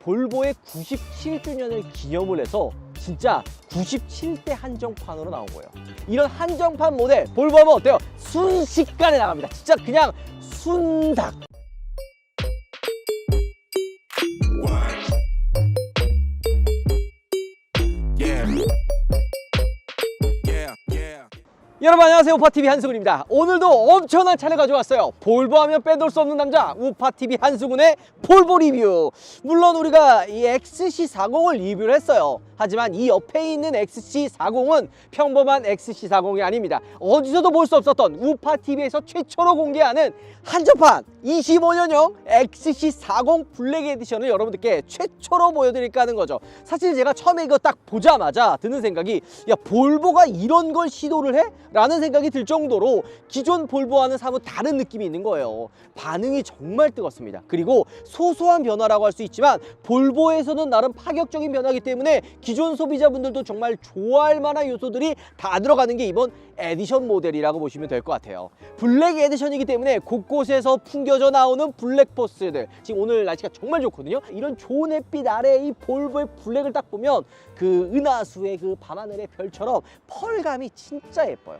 볼보의 97주년을 기념을 해서 진짜 97대 한정판으로 나온 거예요. 이런 한정판 모델 볼보 하면 어때요? 순식간에 나갑니다. 진짜 그냥 순삭. 여러분 안녕하세요. 우파TV 한승훈입니다. 오늘도 엄청난 차를 가져왔어요. 볼보 하면 빼놓을 수 없는 남자 우파TV 한승훈의 볼보 리뷰. 물론 우리가 이 XC40을 리뷰를 했어요. 하지만 이 옆에 있는 XC40은 평범한 XC40이 아닙니다. 어디서도 볼 수 없었던 우파TV에서 최초로 공개하는 한정판 25년형 XC40 블랙 에디션을 여러분들께 최초로 보여드릴까 하는 거죠. 사실 제가 처음에 이거 딱 보자마자 드는 생각이 야 볼보가 이런 걸 시도를 해? 라는 생각이 들 정도로 기존 볼보와는 사뭇 다른 느낌이 있는 거예요. 반응이 정말 뜨겁습니다. 그리고 소소한 변화라고 할 수 있지만 볼보에서는 나름 파격적인 변화이기 때문에 기존 소비자분들도 정말 좋아할 만한 요소들이 다 들어가는 게 이번 에디션 모델이라고 보시면 될 것 같아요. 블랙 에디션이기 때문에 곳곳에서 풍겨져 나오는 블랙 포스들. 지금 오늘 날씨가 정말 좋거든요. 이런 좋은 햇빛 아래에 이 볼보의 블랙을 딱 보면 그 은하수의 그 밤하늘의 별처럼 펄감이 진짜 예뻐요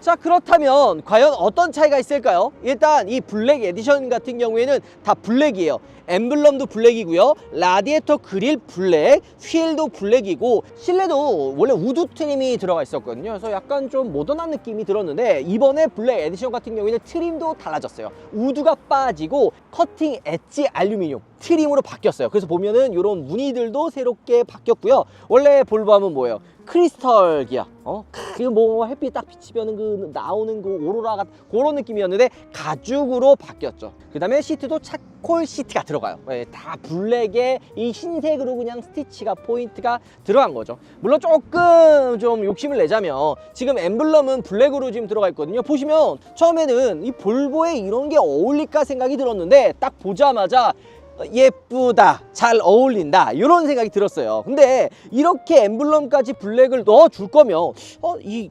자 그렇다면 과연 어떤 차이가 있을까요? 일단 이 블랙 에디션 같은 경우에는 다 블랙이에요. 엠블럼도 블랙이고요. 라디에이터 그릴 블랙 휠도 블랙이고 실내도 원래 우드 트림이 들어가 있었거든요. 그래서 약간 좀 모던한 느낌이 들었는데 이번에 블랙 에디션 같은 경우에는 트림도 달라졌어요. 우드가 빠지고 커팅 엣지 알루미늄 트림으로 바뀌었어요. 그래서 보면은 이런 무늬들도 새롭게 바뀌었고요. 원래 볼보 하면 뭐예요? 크리스털 기아 어? 그뭐 햇빛 딱 비치면 그 나오는 그 오로라 같은 그런 느낌이었는데 가죽으로 바뀌었죠. 그 다음에 시트도 차콜 시트가 들어가요. 예, 다 블랙에 이 흰색으로 그냥 스티치가 포인트가 들어간 거죠. 물론 조금 좀 욕심을 내자면 지금 엠블럼은 블랙으로 지금 들어가 있거든요. 보시면 처음에는 이 볼보에 이런 게 어울릴까 생각이 들었는데 딱 보자마자 예쁘다 잘 어울린다 이런 생각이 들었어요. 근데 이렇게 엠블럼까지 블랙을 넣어 줄 거면 어 이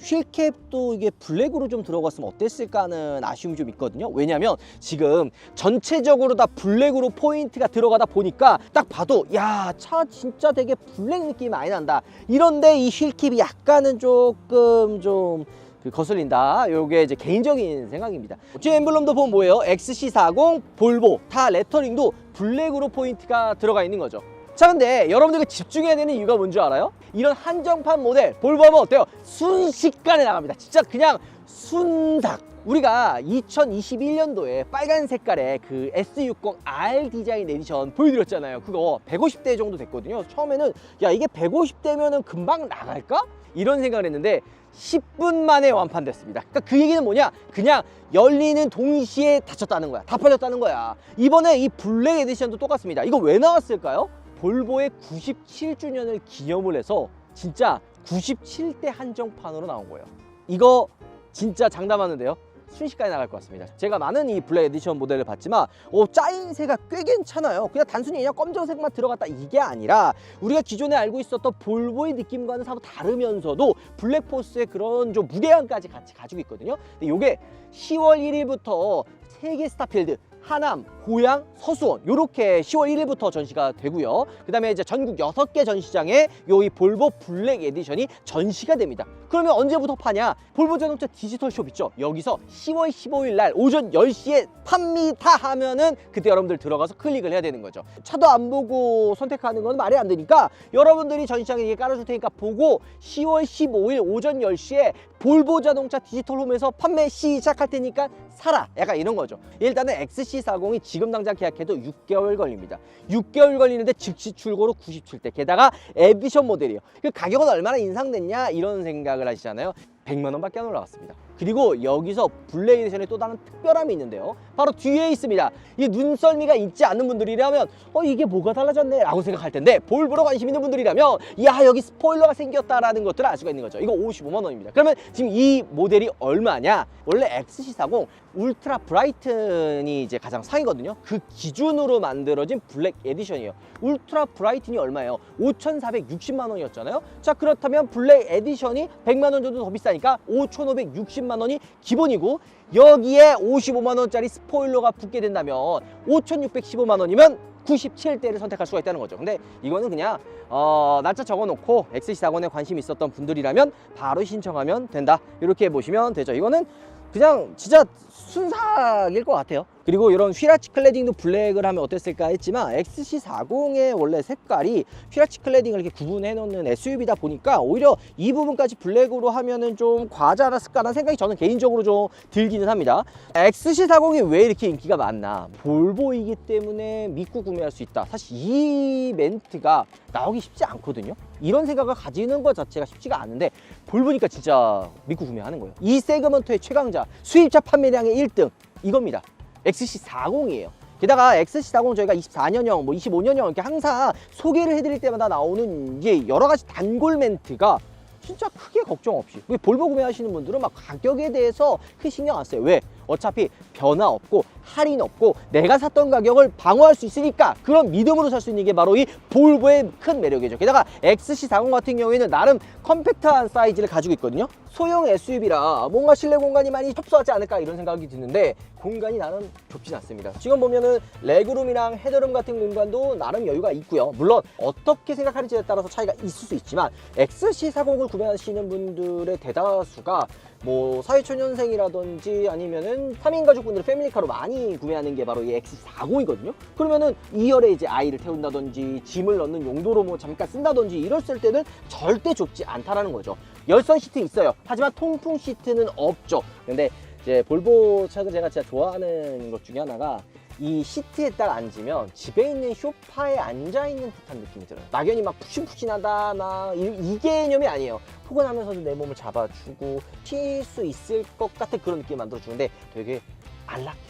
휠캡도 이게 블랙으로 좀 들어갔으면 어땠을까 하는 아쉬움이 좀 있거든요 왜냐면 지금 전체적으로 다 블랙으로 포인트가 들어가다 보니까 딱 봐도 야 차 진짜 되게 블랙 느낌이 많이 난다 이런데 이 휠캡이 약간은 조금 좀 그 거슬린다. 요게 이제 개인적인 생각입니다. 뒤에 엠블럼도 보면 뭐예요? XC40, 볼보, 다 레터링도 블랙으로 포인트가 들어가 있는 거죠. 자 근데 여러분들 이 집중해야 되는 이유가 뭔지 알아요? 이런 한정판 모델 볼보 하면 어때요? 순식간에 나갑니다. 진짜 그냥 순삭. 우리가 2021년도에 빨간 색깔의 그 S60R 디자인 에디션 보여드렸잖아요. 그거 150대 정도 됐거든요. 처음에는 야 이게 150대면은 금방 나갈까? 이런 생각을 했는데 10분 만에 완판됐습니다. 그러니까 그 얘기는 뭐냐? 그냥 열리는 동시에 닫혔다는 거야. 다 팔렸다는 거야. 이번에 이 블랙 에디션도 똑같습니다. 이거 왜 나왔을까요? 볼보의 97주년을 기념을 해서 진짜 97대 한정판으로 나온 거예요. 이거 진짜 장담하는데요. 순식간에 나갈 것 같습니다. 제가 많은 이 블랙 에디션 모델을 봤지만 어, 짜임새가 꽤 괜찮아요. 그냥 단순히 그냥 검정색만 들어갔다 이게 아니라 우리가 기존에 알고 있었던 볼보의 느낌과는 사뭇 다르면서도 블랙포스의 그런 좀 무게감까지 같이 가지고 있거든요. 근데 이게 10월 1일부터 세계 스타필드 하남, 고양, 서수원 이렇게 10월 1일부터 전시가 되고요. 그 다음에 이제 전국 6개 전시장에 요 이 볼보 블랙 에디션이 전시가 됩니다. 그러면 언제부터 파냐? 볼보 자동차 디지털 숍 있죠. 여기서 10월 15일 날 오전 10시에 팝니다 하면은 그때 여러분들 들어가서 클릭을 해야 되는 거죠. 차도 안 보고 선택하는 건 말이 안 되니까 여러분들이 전시장에 이게 깔아줄 테니까 보고 10월 15일 오전 10시에 볼보 자동차 디지털 홈에서 판매 시작할 테니까 사라. 약간 이런 거죠. 일단은 XC40이 지금 당장 계약해도 6개월 걸립니다. 6개월 걸리는데 즉시 출고로 97대. 게다가 에디션 모델이에요. 그 가격은 얼마나 인상됐냐 이런 생각을 하시잖아요. 100만 원밖에 안 올라갔습니다. 그리고 여기서 블랙 에디션의 또 다른 특별함이 있는데요. 바로 뒤에 있습니다. 이 눈썰미가 있지 않는 분들이라면 어 이게 뭐가 달라졌네 라고 생각할 텐데 볼보러 관심 있는 분들이라면 야 여기 스포일러가 생겼다라는 것들을 알 수가 있는 거죠. 이거 55만 원입니다. 그러면 지금 이 모델이 얼마냐? 원래 XC40 울트라 브라이튼이 이제 가장 상이거든요. 그 기준으로 만들어진 블랙 에디션이에요. 울트라 브라이튼이 얼마예요? 5,460만 원이었잖아요. 자 그렇다면 블랙 에디션이 100만 원 정도 더 비싸니까 5,560만 원이 기본이고 여기에 55만 원짜리 스포일러가 붙게 된다면 5,615만 원이면 97대를 선택할 수가 있다는 거죠. 근데 이거는 그냥 어, 날짜 적어놓고 XC40에 관심 있었던 분들이라면 바로 신청하면 된다. 이렇게 보시면 되죠. 이거는 그냥 진짜 순삭일 것 같아요. 그리고 이런 휘라치 클래딩도 블랙을 하면 어땠을까 했지만 XC40의 원래 색깔이 휘라치 클래딩을 이렇게 구분해 놓는 SUV다 보니까 오히려 이 부분까지 블랙으로 하면은 좀 과하지 않았을까라는 생각이 저는 개인적으로 좀 들기는 합니다. XC40이 왜 이렇게 인기가 많나? 볼보이기 때문에 믿고 구매할 수 있다. 사실 이 멘트가 나오기 쉽지 않거든요. 이런 생각을 가지는 것 자체가 쉽지가 않은데 볼보니까 진짜 믿고 구매하는 거예요. 이 세그먼트의 최강자, 수입차 판매량의 1등 이겁니다. XC40이에요. 게다가 XC40 저희가 24년형, 뭐 25년형 이렇게 항상 소개를 해드릴 때마다 나오는 이게 여러 가지 단골 멘트가 진짜 크게 걱정 없이 왜 볼보 구매하시는 분들은 막 가격에 대해서 크게 신경 안 써요 왜? 어차피 변화 없고 할인 없고 내가 샀던 가격을 방어할 수 있으니까 그런 믿음으로 살 수 있는 게 바로 이 볼보의 큰 매력이죠 게다가 XC40 같은 경우에는 나름 컴팩트한 사이즈를 가지고 있거든요 소형 SUV라 뭔가 실내 공간이 많이 협소하지 않을까 이런 생각이 드는데 공간이 나름 좁진 않습니다 지금 보면은 레그룸이랑 헤드룸 같은 공간도 나름 여유가 있고요 물론 어떻게 생각하는지에 따라서 차이가 있을 수 있지만 XC40을 구매하시는 분들의 대다수가 뭐 사회초년생이라든지 아니면은 3인 가족분들 패밀리카로 많이 구매하는 게 바로 이 X40이거든요. 그러면은 2열에 이제 아이를 태운다든지 짐을 넣는 용도로 뭐 잠깐 쓴다든지 이랬을 때는 절대 좁지 않다라는 거죠. 열선 시트 있어요. 하지만 통풍 시트는 없죠. 근데 이제 볼보 차들 제가 진짜 좋아하는 것 중에 하나가 이 시트에 딱 앉으면 집에 있는 소파에 앉아 있는 듯한 느낌이 들어요. 막연히 막 푸신푸신하다 막 이, 이 개념이 아니에요. 포근하면서도 내 몸을 잡아주고 튈 수 있을 것 같은 그런 느낌 만들어주는데 되게 안락해요.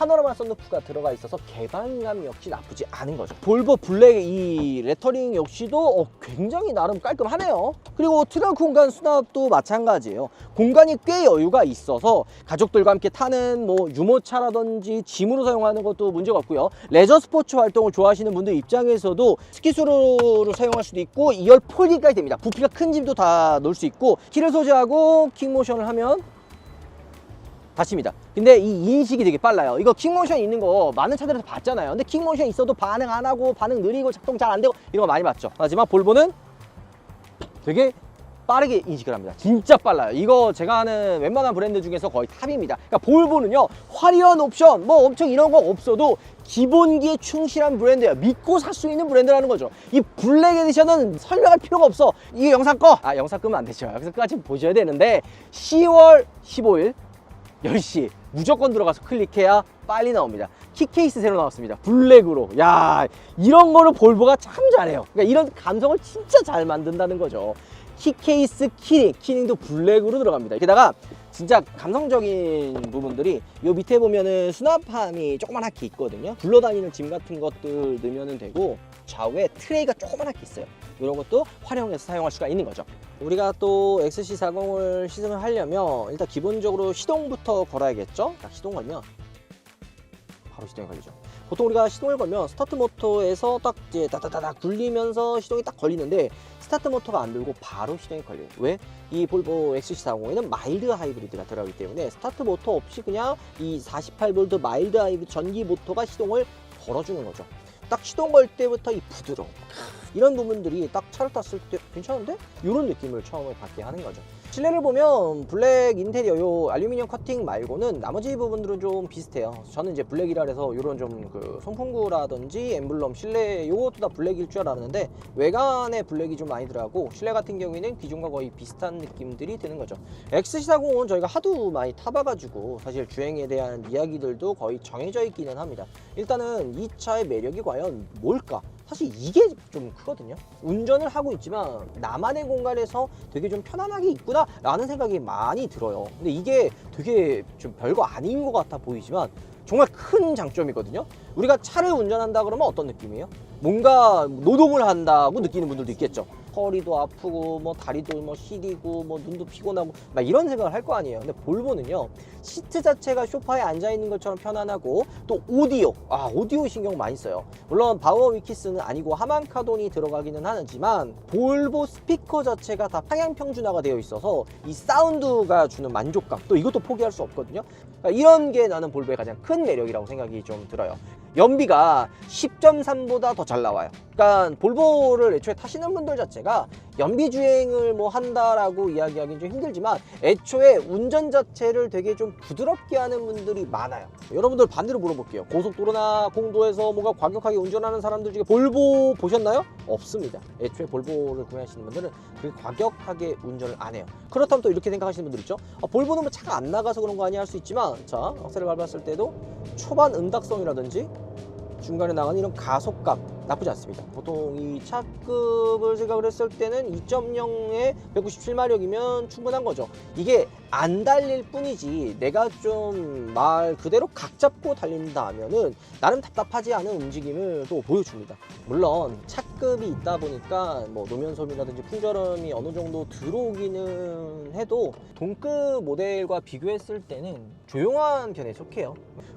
파노라마 썬루프가 들어가 있어서 개방감 역시 나쁘지 않은 거죠. 볼보 블랙 이 레터링 역시도 어, 굉장히 나름 깔끔하네요. 그리고 트렁크 공간 수납도 마찬가지예요. 공간이 꽤 여유가 있어서 가족들과 함께 타는 뭐 유모차라든지 짐으로 사용하는 것도 문제가 없고요. 레저 스포츠 활동을 좋아하시는 분들 입장에서도 스키스로를 사용할 수도 있고 2열 폴딩까지 됩니다. 부피가 큰 짐도 다 넣을 수 있고 키를 소지하고 킥모션을 하면 닫힙니다. 근데 이 인식이 되게 빨라요. 이거 킥모션 있는 거 많은 차들에서 봤잖아요. 근데 킥모션 있어도 반응 안 하고 반응 느리고 작동 잘 안 되고 이런 거 많이 봤죠. 하지만 볼보는 되게 빠르게 인식을 합니다. 진짜 빨라요. 이거 제가 아는 웬만한 브랜드 중에서 거의 탑입니다. 그러니까 볼보는요, 화려한 옵션, 뭐 엄청 이런 거 없어도 기본기에 충실한 브랜드예요. 믿고 살 수 있는 브랜드라는 거죠. 이 블랙 에디션은 설명할 필요가 없어. 이게 영상 꺼! 아, 영상 끄면 안 되죠. 여기서까지 보셔야 되는데, 10월 15일 10시 무조건 들어가서 클릭해야 빨리 나옵니다. 키케이스 새로 나왔습니다. 블랙으로. 야, 이런 거를 볼보가 참 잘해요. 그러니까 이런 감성을 진짜 잘 만든다는 거죠. 키케이스 키링, 키링도 블랙으로 들어갑니다. 게다가 진짜 감성적인 부분들이 요 밑에 보면은 수납함이 조그만하게 있거든요. 굴러다니는 짐 같은 것들 넣으면 되고 좌우에 트레이가 조그만하게 있어요. 이런 것도 활용해서 사용할 수가 있는 거죠. 우리가 또 XC40을 시승을 하려면 일단 기본적으로 시동부터 걸어야겠죠? 딱 시동 걸면 바로 시동이 걸리죠. 보통 우리가 시동을 걸면 스타트 모터에서 딱 이제 따다다닥 굴리면서 시동이 딱 걸리는데 스타트 모터가 안 들고 바로 시동이 걸려요. 왜? 이 볼보 XC40에는 마일드 하이브리드가 들어가기 때문에 스타트 모터 없이 그냥 이 48V 마일드 하이브리드 전기 모터가 시동을 걸어주는 거죠. 딱 시동 걸 때부터 이 부드러움 이런 부분들이 딱 차를 탔을 때 괜찮은데? 이런 느낌을 처음에 받게 하는 거죠. 실내를 보면 블랙 인테리어 요 알루미늄 커팅 말고는 나머지 부분들은 좀 비슷해요. 저는 이제 블랙이라 해서 이런 좀 그 송풍구라든지 엠블럼 실내 요것도 다 블랙일 줄 알았는데 외관에 블랙이 좀 많이 들어가고 실내 같은 경우에는 기존과 거의 비슷한 느낌들이 드는 거죠. XC40은 저희가 하도 많이 타봐가지고 사실 주행에 대한 이야기들도 거의 정해져 있기는 합니다. 일단은 이 차의 매력이 과연 뭘까? 사실 이게 좀 크거든요. 운전을 하고 있지만 나만의 공간에서 되게 좀 편안하게 있구나 라는 생각이 많이 들어요. 근데 이게 되게 좀 별거 아닌 것 같아 보이지만 정말 큰 장점이거든요. 우리가 차를 운전한다 그러면 어떤 느낌이에요? 뭔가 노동을 한다고 느끼는 분들도 있겠죠. 허리도 아프고 뭐 다리도 뭐 시리고 뭐 눈도 피곤하고 막 이런 생각을 할 거 아니에요. 근데 볼보는요 시트 자체가 소파에 앉아 있는 것처럼 편안하고 또 오디오 아 오디오 신경 많이 써요. 물론 바워 위키스는 아니고 하만카돈이 들어가기는 하지만 볼보 스피커 자체가 다 상향 평준화가 되어 있어서 이 사운드가 주는 만족감 또 이것도 포기할 수 없거든요. 그러니까 이런 게 나는 볼보의 가장 큰 매력이라고 생각이 좀 들어요. 연비가 10.3보다 더 잘 나와요. 그러니까 볼보를 애초에 타시는 분들 자체 가 연비 주행을 뭐 한다라고 이야기하기는 좀 힘들지만 애초에 운전 자체를 되게 좀 부드럽게 하는 분들이 많아요. 여러분들 반대로 물어볼게요. 고속도로나 공도에서 뭔가 과격하게 운전하는 사람들 중에 볼보 보셨나요? 없습니다. 애초에 볼보를 구매하시는 분들은 그렇게 과격하게 운전을 안 해요. 그렇다면 또 이렇게 생각하시는 분들 있죠. 아, 볼보는 뭐 차가 안 나가서 그런 거 아니야 할 수 있지만 자 악셀을 밟았을 때도 초반 음닥성이라든지 중간에 나가는 이런 가속감 나쁘지 않습니다. 보통 이 차급을 생각을 했을 때는 2.0에 197마력이면 충분한 거죠. 이게 안 달릴 뿐이지 내가 좀 말 그대로 각 잡고 달린다 하면은 나름 답답하지 않은 움직임을 또 보여줍니다. 물론 차급이 있다 보니까 뭐 노면 소음이라든지 풍절음이 어느 정도 들어오기는 해도 동급 모델과 비교했을 때는 조용한 편에 속해요.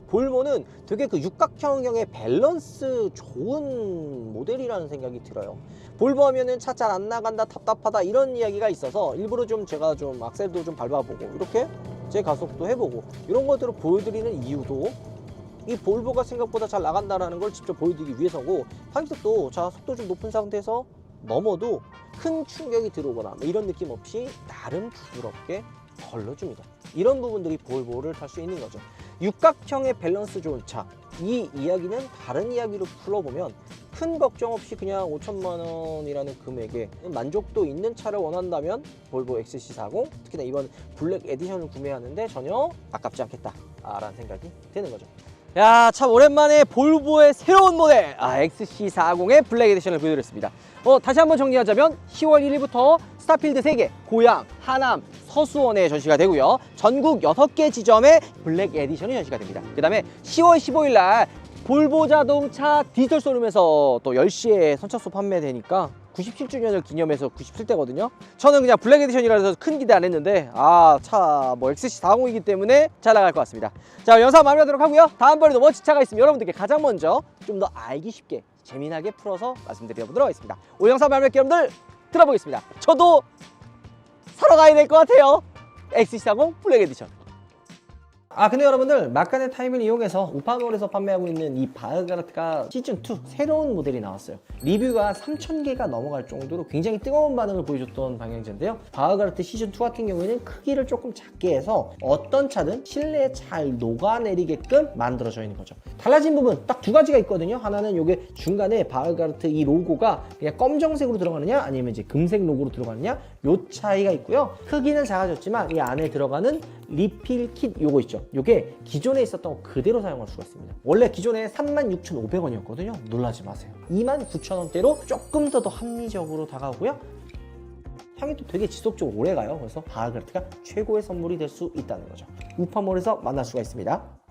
볼보는 되게 그 육각형의 밸런스 좋은 모델이라는 생각이 들어요. 볼보 하면은 차 잘 안 나간다, 답답하다 이런 이야기가 있어서 일부러 좀 제가 좀 악셀도 좀 밟아보고 이렇게 제 가속도 해보고 이런 것들을 보여드리는 이유도 이 볼보가 생각보다 잘 나간다라는 걸 직접 보여드리기 위해서고 방식도 자 속도 좀 높은 상태에서 넘어도 큰 충격이 들어오거나 뭐 이런 느낌 없이 나름 부드럽게 걸러줍니다. 이런 부분들이 볼보를 탈 수 있는 거죠. 육각형의 밸런스 좋은 차. 이 이야기는 다른 이야기로 풀어보면 큰 걱정 없이 그냥 5천만 원이라는 금액에 만족도 있는 차를 원한다면 볼보 XC40 특히나 이번 블랙 에디션을 구매하는데 전혀 아깝지 않겠다 라는 생각이 드는 거죠. 야, 참 오랜만에 볼보의 새로운 모델 아, XC40의 블랙 에디션을 보여드렸습니다. 어, 다시 한번 정리하자면 10월 1일부터 스타필드 3개, 고양, 하남, 서수원에 전시가 되고요. 전국 6개 지점에 블랙 에디션이 전시가 됩니다. 그 다음에 10월 15일 날 볼보 자동차 디지털 쇼룸에서 또 10시에 선착순 판매되니까 97주년을 기념해서 97대거든요. 저는 그냥 블랙 에디션이라 해서 큰 기대 안 했는데 아 차 뭐 XC40이기 때문에 잘 나갈 것 같습니다. 자 영상 마무리하도록 하고요. 다음번에도 멋진 차가 있으면 여러분들께 가장 먼저 좀 더 알기 쉽게 재미나게 풀어서 말씀드려보도록 하겠습니다. 오늘 영상 마무리할게 여러분들 들어보겠습니다. 저도 사러 가야 될 것 같아요. XC40 블랙 에디션. 아 근데 여러분들 막간의 타임을 이용해서 우파몰에서 판매하고 있는 이 바흐가르트가 시즌2 새로운 모델이 나왔어요. 리뷰가 3,000개가 넘어갈 정도로 굉장히 뜨거운 반응을 보여줬던 방향제인데요. 바흐가르트 시즌2 같은 경우에는 크기를 조금 작게 해서 어떤 차든 실내에 잘 녹아내리게끔 만들어져 있는 거죠. 달라진 부분 딱 두 가지가 있거든요. 하나는 요게 중간에 바흐가르트 이 로고가 그냥 검정색으로 들어가느냐 아니면 이제 금색 로고로 들어가느냐 요 차이가 있고요. 크기는 작아졌지만 이 안에 들어가는 리필 킷 요거 있죠 요게 기존에 있었던 거 그대로 사용할 수가 있습니다. 원래 기존에 36,500원이었거든요. 놀라지 마세요. 29,000원대로 조금 더 더 합리적으로 다가오고요. 향이 또 되게 지속적으로 오래 가요. 그래서 바하그라트가 최고의 선물이 될 수 있다는 거죠. 우파몰에서 만날 수가 있습니다